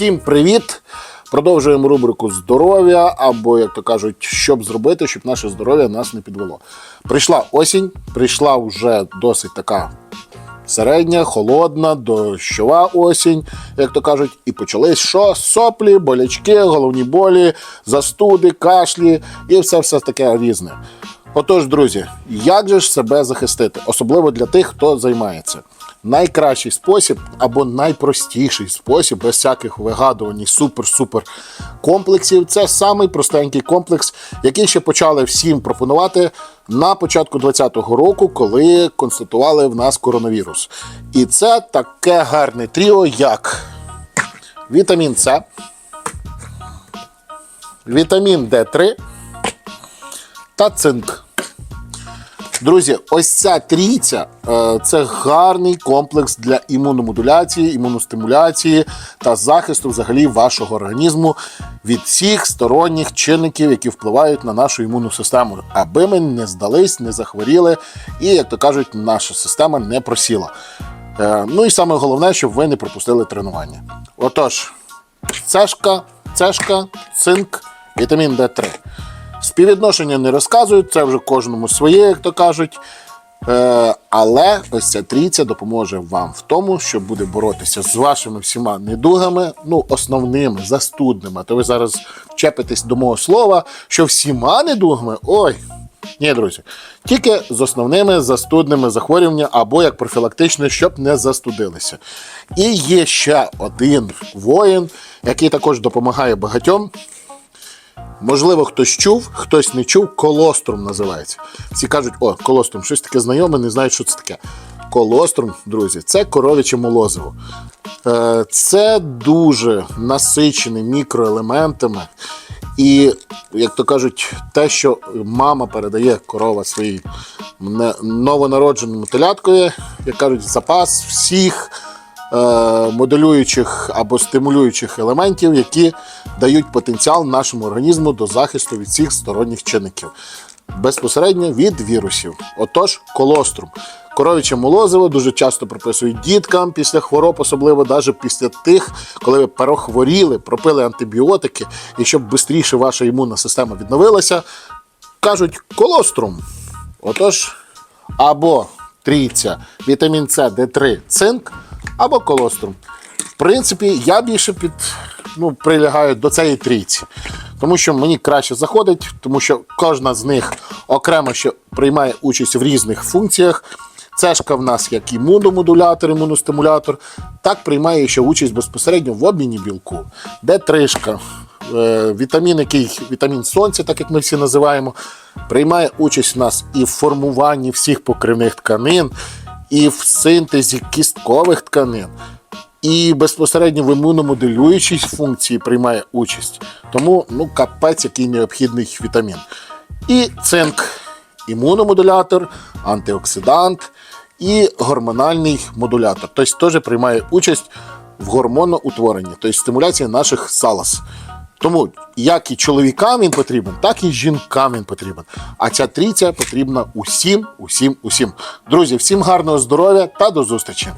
Всім привіт! Продовжуємо рубрику здоров'я, або, як то кажуть, щоб зробити, щоб наше здоров'я нас не підвело. Прийшла осінь, прийшла вже досить така середня, холодна, дощова осінь, як то кажуть, і почались що? Соплі, болячки, головні болі, застуди, кашлі і все все таке різне. Отож, друзі, як же ж себе захистити, особливо для тих, хто займається. Найкращий спосіб або найпростіший спосіб, без всяких вигадувань, супер-супер комплексів, це самий простенький комплекс, який ще почали всім пропонувати на початку 2020 року, коли констатували в нас коронавірус. І це таке гарне тріо, як вітамін С, вітамін Д3 та цинк. Друзі, ось ця трійця е, це гарний комплекс для імуномодуляції, імуностимуляції та захисту взагалі вашого організму від всіх сторонніх чинників, які впливають на нашу імунну систему, аби ми не здались, не захворіли, і, як то кажуть, наша система не просіла. Е, Ну і саме головне, щоб ви не пропустили тренування. Отож, цешка, цешка, цинк, вітамін Д3. Співвідношення не розказують, це вже кожному своє, як то кажуть. Е, але ось ця трійця допоможе вам в тому, що буде боротися з вашими всіма недугами, ну, основними, застудними. То ви зараз чепитесь до мого слова, що всіма недугами, ой, ні, друзі, тільки з основними застудними захворюваннями або як профілактичне, щоб не застудилися. І є ще один воїн, який також допомагає багатьом. Можливо, хтось чув, хтось не чув. Колострум називається. Всі кажуть, о, колострум, щось таке знайоме, не знають, що це таке. Колострум, друзі, це коров'яче молозиво. Е, Це дуже насичений мікроелементами. І, як то кажуть, те, що мама передає корова своїй новонародженому теляткові, як кажуть, запас всіх моделюючих або стимулюючих елементів, які дають потенціал нашому організму до захисту від всіх сторонніх чинників. Безпосередньо від вірусів. Отож, колострум. Коров'яче молозиво дуже часто прописують діткам після хвороб, особливо навіть після тих, коли ви перехворіли, пропили антибіотики, і щоб швидше ваша імунна система відновилася, кажуть колострум. Отож, або трійця, вітамін С, Д3, цинк, або колострум. В принципі, я більше під, ну, прилягаю до цієї трійці. Тому що мені краще заходить, тому що кожна з них окремо ще приймає участь в різних функціях. Цешка в нас як імуномодулятор, імуностимулятор, так приймає ще участь безпосередньо в обміні білку. Де тришка, е, вітамін, який вітамін сонця, так як ми всі називаємо, приймає участь в нас і в формуванні всіх покривних тканин, і в синтезі кісткових тканин, і безпосередньо в імуномоделюючій функції приймає участь. Тому ну, капець, який необхідний вітамін. І цинк імуномодулятор, антиоксидант і гормональний модулятор. Тобто теж приймає участь в гормоноутворенні, тобто стимуляції наших залоз. Тому як і чоловікам він потрібен, так і жінкам він потрібен. А ця трійця потрібна усім, усім, усім. Друзі, всім гарного здоров'я та до зустрічі!